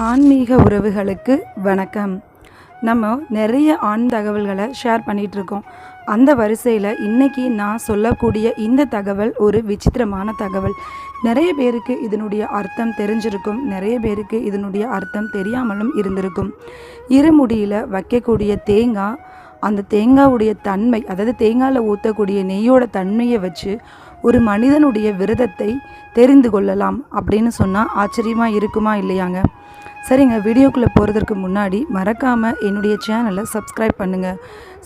ஆன்மீக உறவுகளுக்கு வணக்கம். நம்ம நிறைய ஆண் தகவல்களை ஷேர் பண்ணிகிட்ருக்கோம் இருக்கோம் அந்த வரிசையில் இன்றைக்கி நான் சொல்லக்கூடிய இந்த தகவல் ஒரு விசித்திரமான தகவல். நிறைய பேருக்கு இதனுடைய அர்த்தம் தெரிஞ்சிருக்கும் நிறைய பேருக்கு இதனுடைய அர்த்தம் தெரியாமலும் இருந்திருக்கும். இருமுடியில் வைக்கக்கூடிய தேங்காய் அந்த தேங்காவுடைய தன்மை அதாவது தேங்காயில் ஊற்றக்கூடிய நெய்யோட தன்மையை வச்சு ஒரு மனிதனுடைய விரதத்தை தெரிந்து கொள்ளலாம் அப்படின்னு சொன்னால் ஆச்சரியமாக இருக்குமா இல்லையாங்க? சரிங்க வீடியோக்குள்ளே போகிறதுக்கு முன்னாடி மறக்காமல் என்னுடைய சேனலை சப்ஸ்கிரைப் பண்ணுங்கள்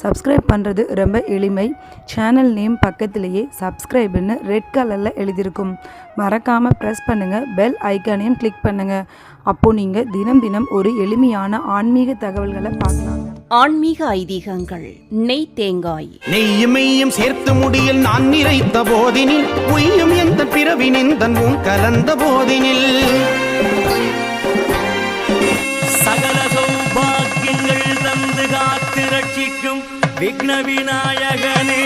சப்ஸ்கிரைப் பண்ணுறது ரொம்ப எளிமை. சேனல் நேம் பக்கத்திலேயே சப்ஸ்கிரைப்னு ரெட் கலரில் எழுதியிருக்கும். மறக்காமல் ப்ரெஸ் பண்ணுங்கள் பெல் ஐக்கானையும் கிளிக் பண்ணுங்கள் அப்போது நீங்கள் தினம் தினம் ஒரு எளிமையான ஆன்மீக தகவல்களை பார்க்கலாங்க ஆன்மீக ஐதீகங்கள் நெய் தேங்காய். நெய்யும் மெய்யும் சேர்த்து முடியில் நான் நிறைத்த போதினில் உய்யும் எந்த பிறவினின் தன் கலந்த போதினில். காத்து ரட்சிக்கும் விக்ன விநாயகனே.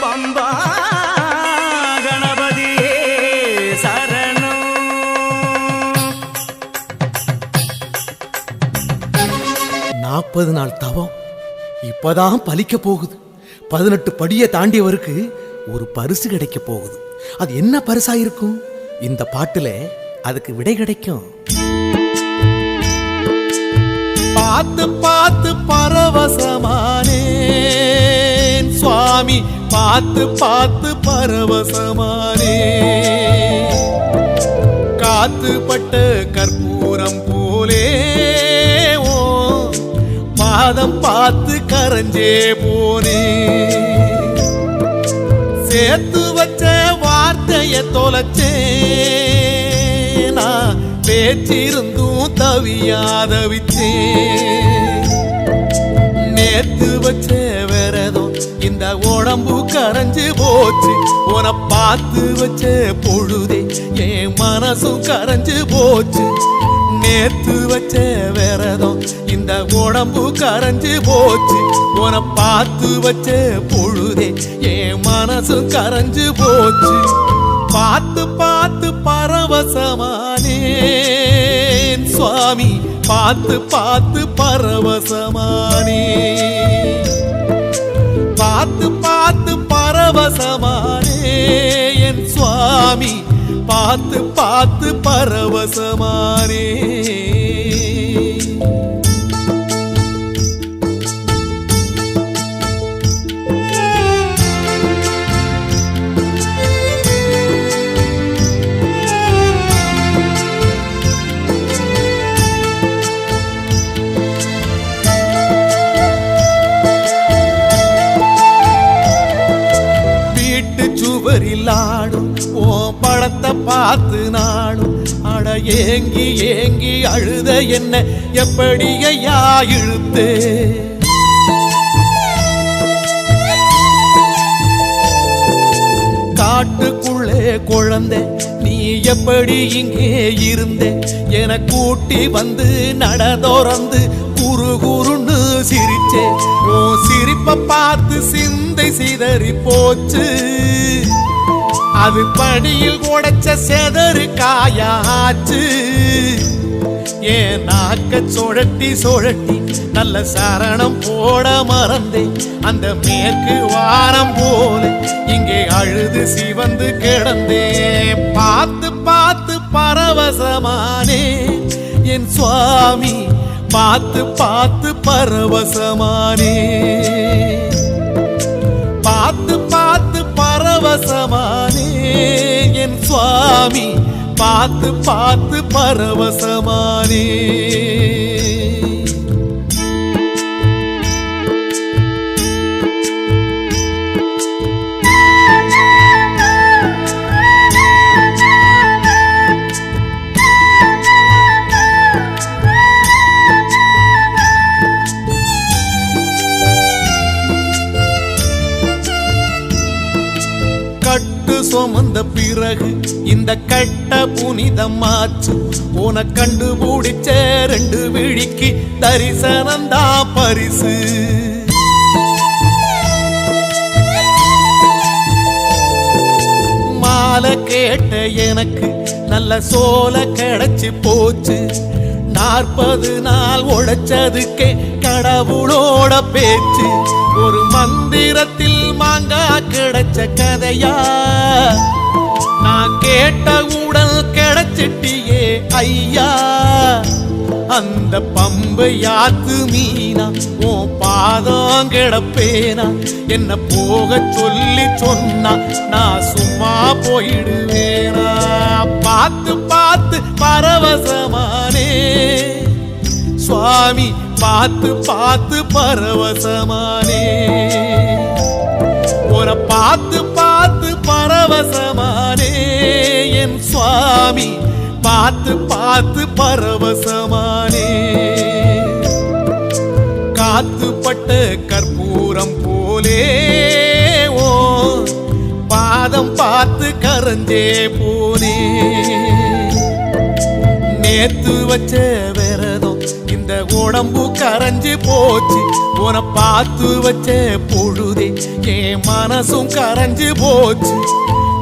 பம்பா கணபதியே சரணம் நாற்பது நாள் தவம் இப்பதான் பலிக்க போகுது. பதினெட்டு படியை தாண்டியவருக்கு ஒரு பரிசு கிடைக்க போகுது. அது என்ன பரிசா இருக்கும் இந்த பாட்டுல அதுக்கு விடை கிடைக்கும். பார்த்து பார்த்து பரவசமானேன். சுவாமி பார்த்து பார்த்து பரவசமானே காத்துப்பட்ட கற்பூரம் போலே ஓ பாதம் பார்த்து கரைஞ்சே போனே. சேர்த்து வச்ச வார்த்தையை தொலைச்சேன். பேச்சிருந்தும் தவியாத தவியாதவிச்சேன் நேத்து வச்ச விரதம் இந்த உடம்பு கரைஞ்சு போச்சு. உன பார்த்து வச்ச பொழுதே என் மனசும் கரைஞ்சு போச்சு. நேத்து வச்ச விரதம் இந்த உடம்பு கரைஞ்சு போச்சு. உன பார்த்து வச்ச பொழுதே என் மனசும் கரைஞ்சு போச்சு. பார்த்து பார்த்து பரவசமா பரவசமானேன் சுவாமி பார்த்து பார்த்து பரவசமானே. பார்த்து பார்த்து பரவசமானே என் சுவாமி. பார்த்து பார்த்து பரவசமானே. சுவரில் ஆடும் ஓ பழத்தை பார்த்து நாடும். அட ஏங்கி ஏங்கி அழுத என்ன எப்படியா இழுத்து? காட்டுக்குள்ளே குழந்தை நீ எப்படி இங்கே இருந்த? என கூட்டி வந்து நடதோறந்து குறு குறுன்னு சிரிச்சே. ஓ சிரிப்ப பார்த்து சிந்தை சிதறி போச்சு. அது படியில் உடைச்ச செதறு காயாச்சு. ஏன் நாக்க சுழட்டி சுழட்டி நல்ல சரணம் போட மறந்தேன். அந்த மேற்கு வாரம் போல இங்கே அழுது சிவந்து கிடந்தேன். பார்த்து பார்த்து பரவசமானே என் சுவாமி பார்த்து பார்த்து பரவசமானே. பார்த்து பார்த்து பரவசமான சுவாமி பார்த்து பார்த்து பரவசமானே. கட்டு சுமந்த பிறகு இந்த கட்ட புனிதமாச்சு உன கண்டுபிடிச்ச ரெண்டு விழிக்கு தரிசனந்தா பரிசு. மாலை கேட்ட எனக்கு நல்ல சோல கிடைச்சு போச்சு. நாற்பது நாள் உழைச்சதுக்கே கடவுளோட பேச்சு. ஒரு மந்திரத்தில் மாங்கா கிடைச்ச கதையா? நான் கேட்ட உடல் கிடைச்சிட்டியே ஐயா. அந்த பம்பை யாத்து மீனா? உன் பாதம் கிடப்பேனா? என்ன போக சொல்லி சொன்னா நான் சும்மா போயிடுவேனா? பார்த்து பார்த்து பரவசமானே. சுவாமி பார்த்து பார்த்து பரவசமானே. உன பார்த்து பார்த்து பரவசமானே என் சுவாமி. பார்த்து பார்த்து பரவசமானே. காத்துப்பட்ட கற்பூரம் போலே ஓ பாதம் பார்த்து கரஞ்சே போனே. நேத்து வச்ச விரதம் இந்த உடம்பு கரைஞ்சு போச்சு. உன பார்த்து வச்ச பொழுதே என் மனசும் கரைஞ்சு போச்சு.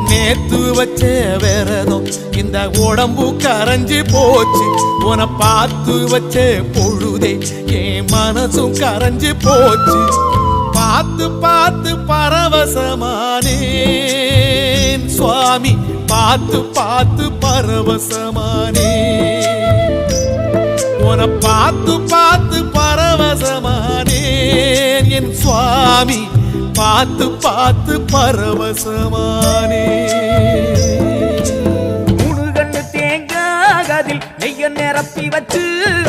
நேத்து வச்ச விரதம் இந்த உடம்பு கரைஞ்சு போச்சு. உன பார்த்து வச்ச பொழுதே என் மனசும் கரைஞ்சு போச்சு. பார்த்து பார்த்து பரவசமானேன். சுவாமி பார்த்து பார்த்து பரவசமானே உன பார்த்து பார்த்து பரவசமானேன். என் சுவாமி பார்த்து பார்த்து பரவசமானே. மூணு கண்ணு தேங்காய் அதில் நெய்ய நிரப்பி வச்சு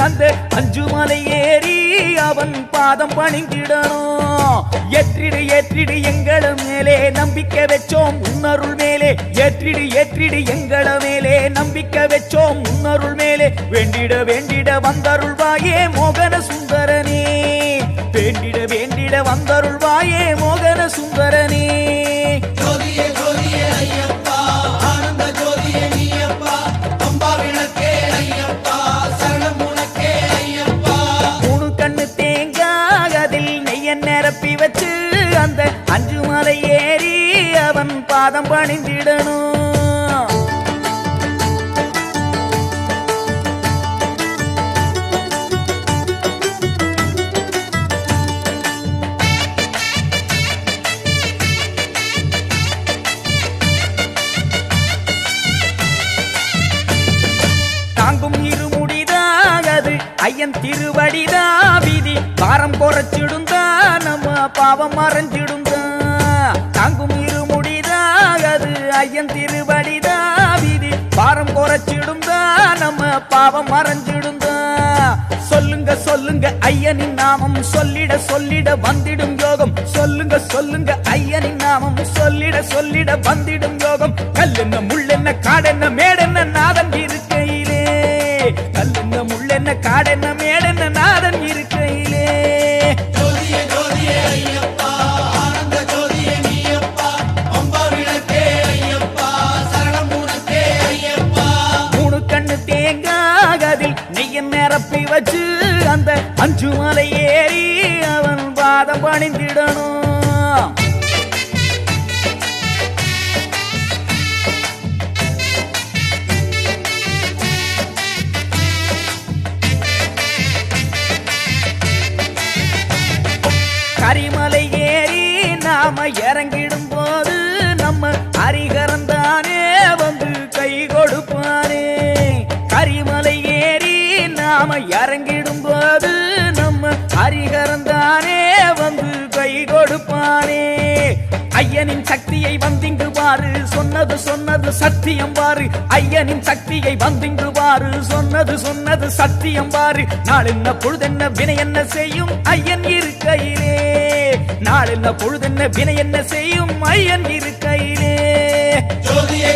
அந்த அஞ்சு மலை ஏறி அவன் பாதம் பணிந்திடணும். ஏற்றிடு ஏற்றிடு எங்கள மேலே நம்பிக்கை வச்சோம். உன்னருள் மேலே ஏற்றிடு ஏற்றிடு எங்கள மேலே நம்பிக்கை வச்சோம். உன்னருள் மேலே வேண்டிட வேண்டிட வந்தருள்வாயே மோகன சுந்தரனே. வேண்டிட வேண்டிட வந்தருள்வாயே மோகன சுந்தரனே. தாங்கும் இருமுடிதாகது. ஐயன் திருவடிதா வீதி. பாரம் குறைச்சிடுந்தா நம்ம பாவம் மறைஞ்சிடுந்தா. தாங்கும் இருமுடிதாகது அது ஐயன் திருவடிதா விதி. பாரம் குறைச்சிடுந்தா நம்ம பாவம் மறைஞ்சிடுந்தா. சொல்லுங்க சொல்லுங்க ஐயனின் நாமம். சொல்லிட சொல்லிட வந்திடும் யோகம். சொல்லுங்க சொல்லுங்க ஐயனின் நாமம். சொல்லிட சொல்லிட வந்திடும் யோகம். கல்லென்ன முள்ளென்ன காடென்ன மேட காடென்ன மேடென்ன நாதன் இருக்கையிலே. மூணு கண்ணு தேங்காய் நெய்ய நிரப்பி வச்சு அந்த அஞ்சு மலை ஏறி அவன் பாதம் பணிந்திடணும். நம்ம இறங்கிடும் போது நம்ம ஹரிகரந்தானே ஐயனின் சக்தியை வந்திங்கு பாரு சொன்னது சொன்னது சத்தியம் வாரு ஐயனின் சக்தியை வந்திங்கு பாரு சொன்னது சொன்னது சத்தியம் பாரு நாள் என்ன பொழுதென்ன வினை என்ன செய்யும்? ஐயன் இருக்கையிலே. நாள் என்ன பொழுதென்ன வினை என்ன செய்யும்? ஐயன் இருக்கையிலே. ஜோதியே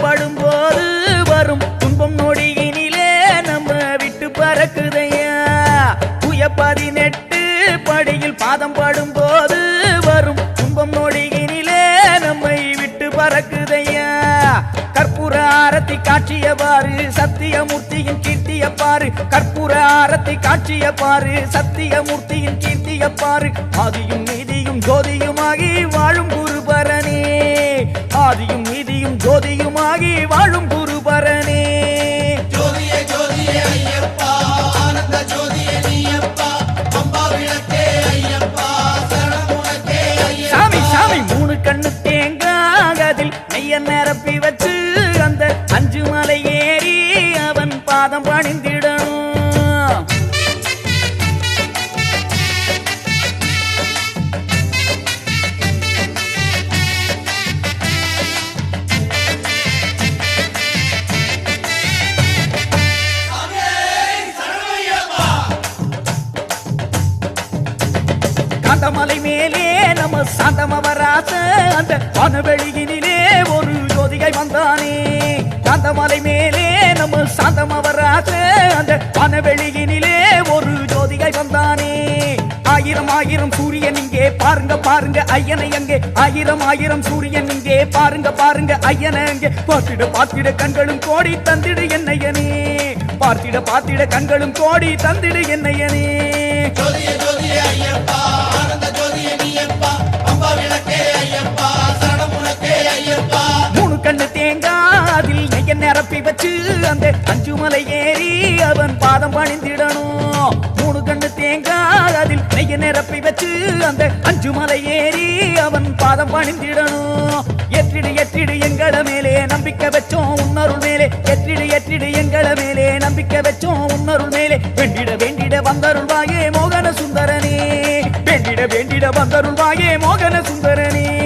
படும் போது வரும். துன்பம் நொடியினிலே நம்ம விட்டு பறக்குதையா? புய பதினெட்டு படியில் பாதம் படும் போது வரும். துன்பம் நொடியினிலே நம்மை விட்டு பறக்குதையா? கற்பூர ஆரத்தி காட்சிய பாரு சத்தியமூர்த்தியின் கீர்த்திய பாரு. கற்பூர ஆரத்தி காட்சிய பாரு சத்தியமூர்த்தியின் கீர்த்திய பாரு. ஆதியும் நீதியும் ஜோதியுமாகி வாழும் குருபரனே. ஆதியும் நீதியும் ஜோதியும் வாழும் குருபரனே. சாமி சாமி மூணு கண்ணு தேங்காய் அதில் நெய்ய நிரப்பி வச்சு அந்த அஞ்சு மலை ஏறி அவன் பாதம் பணிந்திடணும் மலை மேலே நம்ம சாந்தமவராச அந்த வனவெளியினிலே ஒரு ஜோதிகை வந்தானே. ஆயிரம் ஆயிரம் சூரியன் இங்கே. பாருங்க பாருங்க ஐயனை அங்கே. ஆயிரம் ஆயிரம் சூரியன் இங்கே. பாருங்க பாருங்க ஐயனை அங்கே. பார்த்திட பார்த்திட கண்களும் கோடி தந்திடு என்னையனே. பார்த்திட பார்த்திட கண்களும் கோடி தந்திடு என்னையனே. ஜோதிய ஜோதிய ஐயப்பா வச்சு அந்த அஞ்சு மலை ஏறி அவன் பாதம் பணிந்திடணும். மூணு கண்ணு தேங்காய் அதில் நெய்ய நிரப்பி வச்சு அந்த அஞ்சு மலை ஏறி அவன் பாதம் பணிந்திடணும். எற்றிடு எற்றிடு எங்கள மேலே நம்பிக்கை வச்சோம் உன்னருள் மேலே. எற்றிடு எற்றிடு எங்கள மேலே நம்பிக்கை வச்சோம் உன்னருள் மேலே. வெண்டிட வேண்டிட வந்தருள் வாயே மோகன சுந்தரனே. வேண்டிட வேண்டிட வந்தருள் வாயே மோகன சுந்தரனே.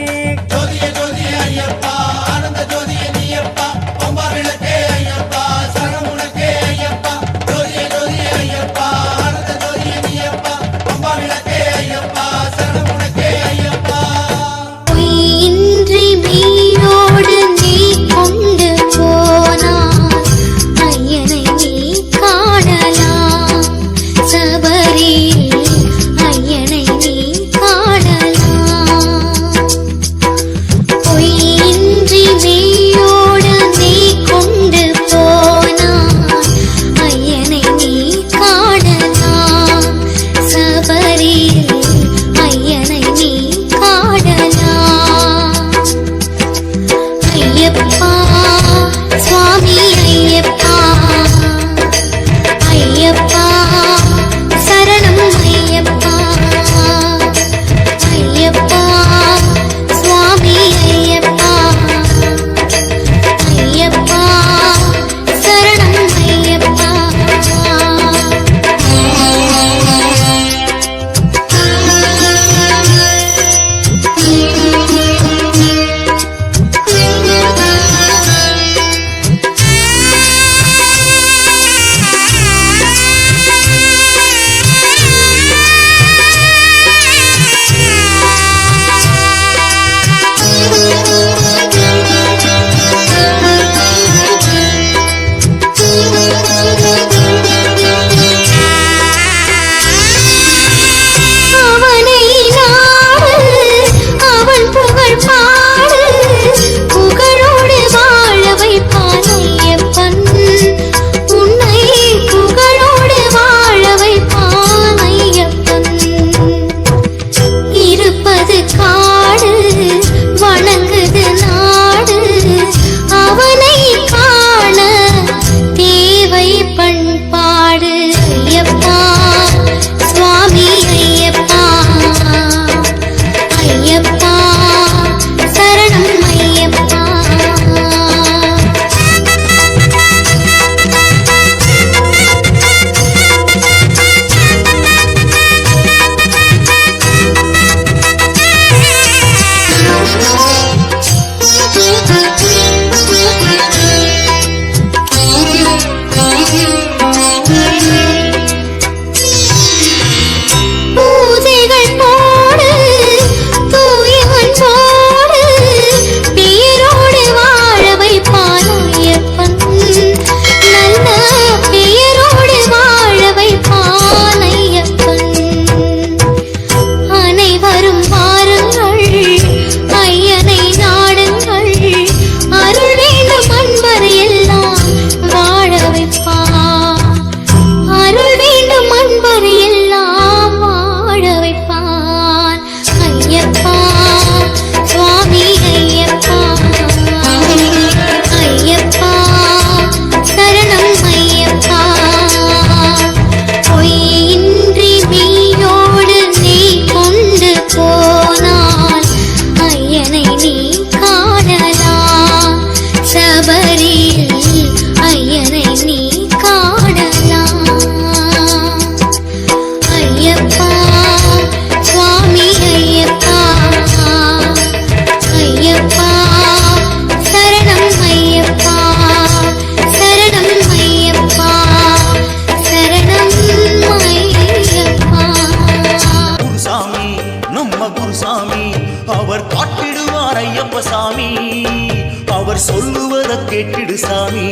கேட்டுடு சாமி.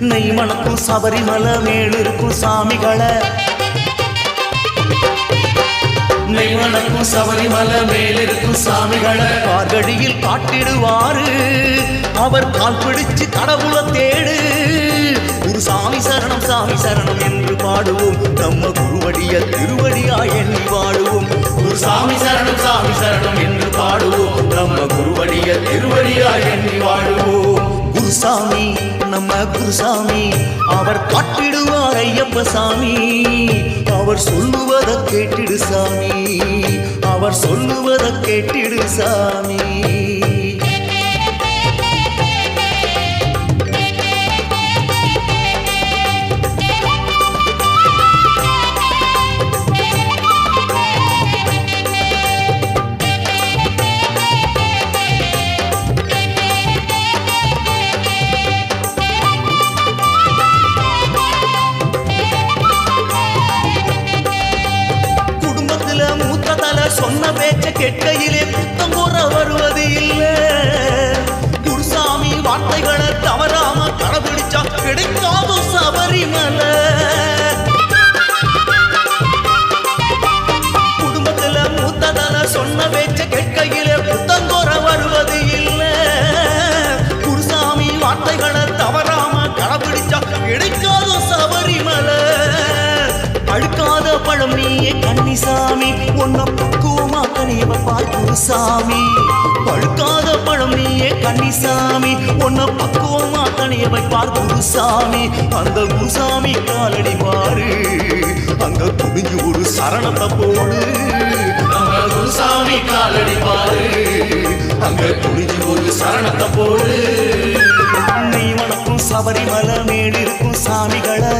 நெய் மணக்கும் சபரிமலை மேலிருக்கும் சாமிகளை. நெய் மணக்கும் சபரிமலை மேலிருக்கும் சாமிகளை. கார்கடியில் காட்டிடுவாரு. அவர் கால் பிடிச்சு கடவுளை தேடு. ஒரு சாமி சரணம் சாமி சரணம் என்று பாடுவோம். நம்ம குருவடிய திருவடியா எண்ணி வாடுவோம் ஒரு சாமி சரணம் சாமி சரணம் என்று பாடுவோம். நம்ம குருவடிய திருவடியா எண்ணி வாடுவோம் குருசாமி நம்ம குருசாமி அவர் காட்டிடுவார் ஐயப்ப சாமி. அவர் சொல்லுவத கேட்டிடு சாமி. அவர் சொல்லுவத கேட்டிடு சாமி. பழம் நீயே கன்னிசாமி. உன்னை பக்குவமா கனியவ பார் குருசாமி. பழுக்காத பழம் நீயே கன்னிசாமி. உன்னை பக்குவமா கனிய வைப்பார் குருசாமி. அந்த குருசாமி காலடி பாரு அங்க குடிஞ்சு ஒரு சரணத்தை போடு. அங்க குருசாமி காலடி பாரு அங்க குடிஞ்சு ஒரு சரணத்தை போடு. அன்னை வணக்கும் சபரிமலை மேடிருக்கும் சாமிகளை.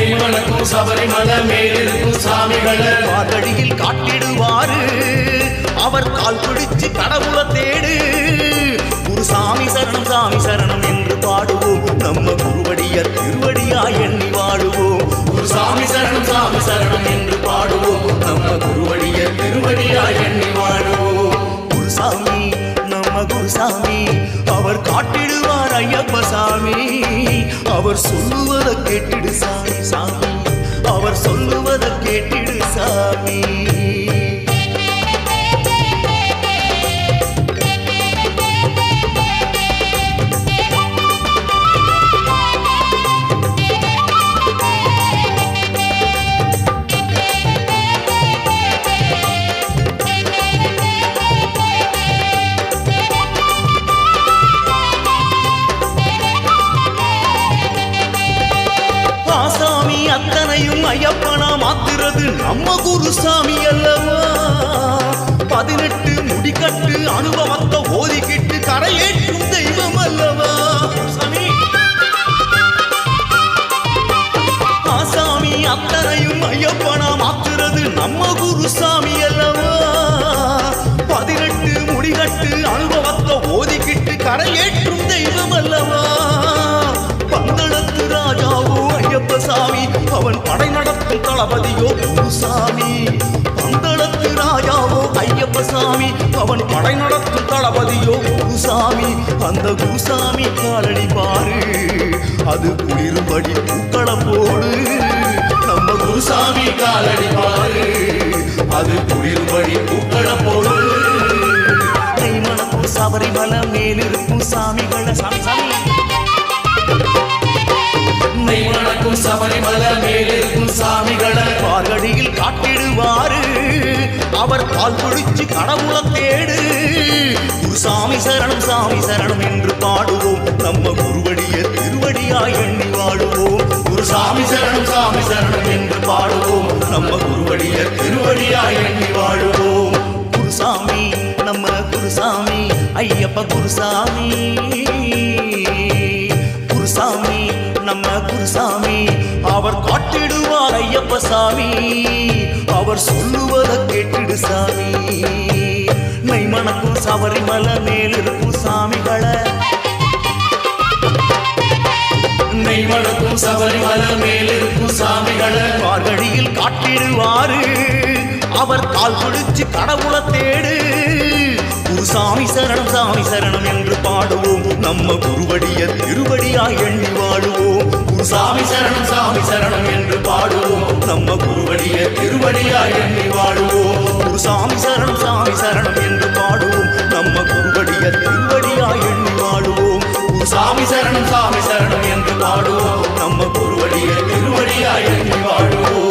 நெய் வணக்கும் சபரிமலை மேலிருக்கும் சாமிகளை. மார்கடியில் காட்டிடுவாரு. அவர் கால் பிடிச்சு கடவுளை தேடு. குரு சாமி சரணம் சாமி சரணம் என்று பாடுவோம். நம்ம குருவடிய திருவடியா எண்ணி வாழுவோம். குரு சாமி சரணம் சாமி சரணம் என்று பாடுவோம். நம்ம குருவடிய திருவடியா எண்ணி வாழுவோம். குருசாமி நம்ம குருசாமி அவர் காட்டிடுவார் ஐயப்ப சாமி. அவர் சொல்லுவதை கேட்டிடு சாமி சாமி. அவர் சொல்லுவத கேட்டிடு சாமி. மாத்துறது நம்ம குருசாமி அல்லவா? பதினெட்டு முடிக்கட்டு அனுபவத்தை ஓதிக்கிட்டு கரையேற்றும் தெய்வம் அல்லவா? சாமி ஆசாமி அத்தனையும் ஐயப்பனா மாத்துறது நம்ம குருசாமி அல்லவா? பதினெட்டு முடிகட்டு அனுபவத்தை ஓதிக்கிட்டு கரையேற்றும் தெய்வம் அல்லவா? ஐயப்ப சாமி. அவன் படை நடத்தும் தளபதியோ குருசாமி பந்தளத்து ராஜாவோ ஐயப்ப சாமி அவன் படை நடத்தும் தளபதியோ குருசாமி அந்த குருசாமி காலடி பாரு. அது குளிரும்படி பூக்களம் போடு. நம்ம குருசாமி காலடி பாரு. அது குளிரும்படி பூக்களம் போடு. சபரிமலை மேலிருக்கும் சாமிகளை சாமி சாமி. உன்னை வணக்கும் சபரிமலை மேலிருக்கும் சாமிகளை. பார்கடியில் காட்டிடுவாரு. அவர் பால் குடிச்சு கடவுளை தேடு. குரு சாமி சரணம் சாமி சரணம் என்று பாடுவோம். நம்ம குருவடிய திருவடியாய் எண்ணி வாழுவோம். குரு சாமி சரணம் சாமி சரணம் என்று பாடுவோம். நம்ம குருவடிய திருவடியாய் எண்ணி வாழுவோம். குருசாமி நம்ம குருசாமி ஐயப்ப குருசாமி குருசாமி நம்ம குருசாமி. அவர் காட்டிடுவார் ஐயப்ப சாமி. அவர் சொல்லுவத கேட்டுடு சாமி. நெய் மணக்கும் சபரிமலை மேலிருக்கும் சாமிகளை. நெய் மணக்கும் சபரிமலை மேலிருக்கும் சாமிகளை. மார்கழியில் காட்டிடுவாரு. அவர் கால் குடிச்சு கடவுளை தேடு. சாமி சரணம் சாமி சரணம் என்று பாடுவோம். நம்ம குருவடிய திருவடியாய் எண்ணி வாழுவோம். சாமி சரணம் சாமி சரணம் என்று பாடுவோம். நம்ம குருவடிய திருவடியாய் எண்ணி வாழுவோம். சாமி சரணம் சாமி சரணம் என்று பாடுவோம். நம்ம குருவடிய திருவடியாய் எண்ணி வாழுவோம். சாமி சரணம் சாமி சரணம் என்று பாடுவோம். நம்ம குருவடிய திருவடியாய் எண்ணி வாழுவோம்.